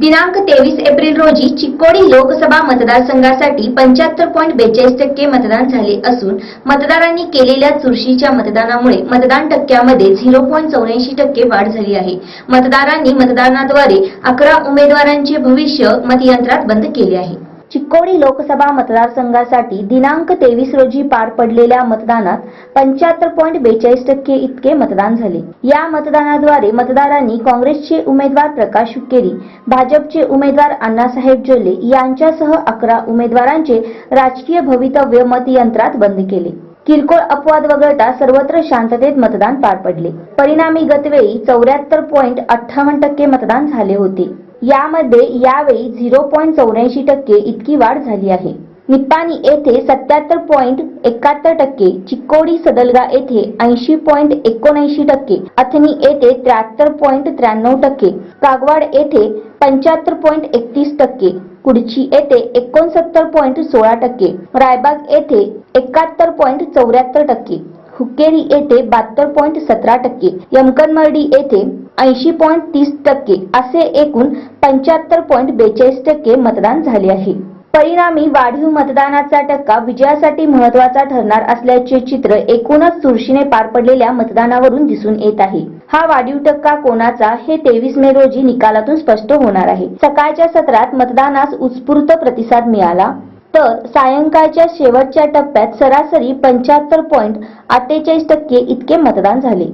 दिनांक तेवीस एप्रिल रोजी चिक्कोडी लोकसभा मतदारसंघासाठी पंच्याहत्तर पॉईंट बेचाळीस टक्के मतदान झाले असून मतदारांनी केलेल्या चुरशीच्या मतदानामुळे मतदान टक्क्यामध्ये झिरो पॉईंट चौऱ्याऐंशी टक्के वाढ झाली आहे. मतदारांनी मतदानाद्वारे अकरा उमेदवारांचे भविष्य मतयंत्रात बंद केले आहे. चिक्कोडी लोकसभा मतदारसंघासाठी दिनांक तेवीस रोजी पार पडलेल्या मतदानात पंच्याहत्तर पॉईंट बेचाळीस टक्के इतके मतदान झाले. या मतदानाद्वारे मतदारांनी काँग्रेसचे उमेदवार प्रकाश हुक्केरी भाजपचे उमेदवार अण्णासाहेब जोले यांच्यासह अकरा उमेदवारांचे राजकीय भवितव्य मतयंत्रात बंद केले. किरकोळ अपवाद वगळता सर्वत्र शांततेत मतदान पार पडले. परिणामी गतवेळी चौऱ्याहत्तर पॉईंट अठ्ठावन्न टक्के मतदान झाले होते. यामध्ये यावेळी झिरो पॉईंट चौऱ्याऐंशी टक्के इतकी वाढ झाली आहे. निप्पाणी येथे सत्याहत्तर पॉईंट एकाहत्तर टक्के चिकोडी सदलगा येथे ऐंशी पॉईंट एकोणऐंशी टक्के अथनी येथे त्र्याहत्तर पॉईंट त्र्याण्णव टक्के कागवाड येथे पंच्याहत्तर पॉईंट एकतीस टक्के कुडची येथे एकोणसत्तर पॉईंट सोळा टक्के रायबाग येथे एकाहत्तर पॉईंट चौऱ्याहत्तर टक्के हुक्केरी येथे बहात्तर पॉईंट सतरा टक्के यमकनमर्डी येथे ऐंशी पॉईंट तीस टक्के असे एकूण पंच्याहत्तर पॉईंट बेचाळीस टक्के मतदान झाले आहे. परिणामी वाढीव मतदानाचा टक्का विजयासाठी महत्त्वाचा ठरणार असल्याचे चित्र एकूणच चुरशीने पार पडलेल्या मतदानावरून दिसून येत आहे. हा वाढीव टक्का कोणाचा हे तेवीस मे रोजी निकालातून स्पष्ट होणार आहे. सकाळच्या सत्रात मतदानास उत्स्फूर्त प्रतिसाद मिळाला. तर सायंकाळच्या शेवटच्या टप्प्यात सरासरी पंच्याहत्तर पॉईंट अठ्ठेचाळीस टक्के इतके मतदान झाले.